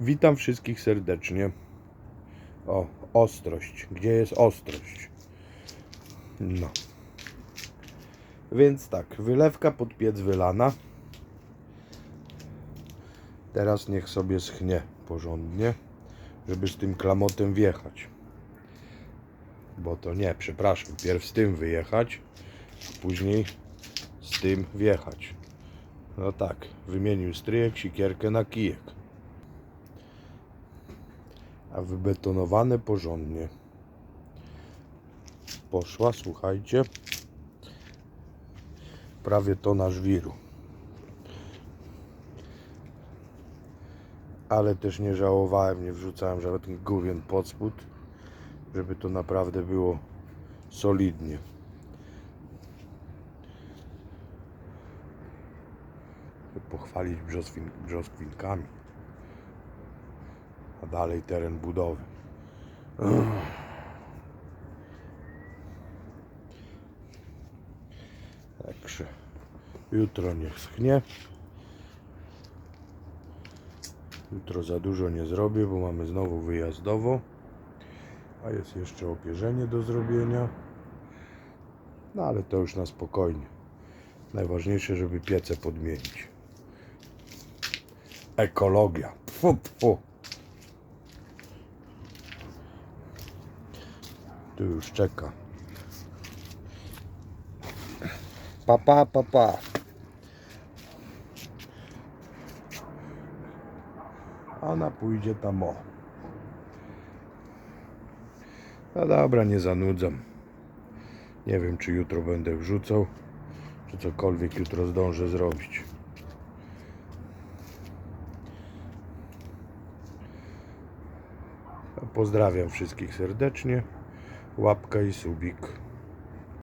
Witam wszystkich serdecznie. O, ostrość. Gdzie jest ostrość? No. Więc tak, wylewka pod piec wylana. Teraz niech sobie schnie porządnie, żeby z tym klamotem wjechać. Bo to nie, przepraszam, pierw z tym wyjechać, a później z tym wjechać. No tak, wymienił stryjek, sikierkę na kijek. A wybetonowane porządnie. Poszła, słuchajcie. Prawie tona żwiru. Ale też nie żałowałem, nie wrzucałem żadnych główien pod spód, żeby to naprawdę było solidnie. pochwalić brzoskwin, brzoskwinkami. A dalej teren budowy. Także jutro niech schnie. Jutro za dużo nie zrobię, bo mamy znowu wyjazdowo. A jest jeszcze opierzenie do zrobienia. No ale to już na spokojnie. Najważniejsze, żeby piece podmienić. Ekologia. Pfu, pfu. Tu już czeka. Papa, papa. Pa. Ona pójdzie tam o. No dobra, nie zanudzam. Nie wiem, czy jutro będę wrzucał, czy cokolwiek jutro zdążę zrobić. Pozdrawiam wszystkich serdecznie. Łapka i subik.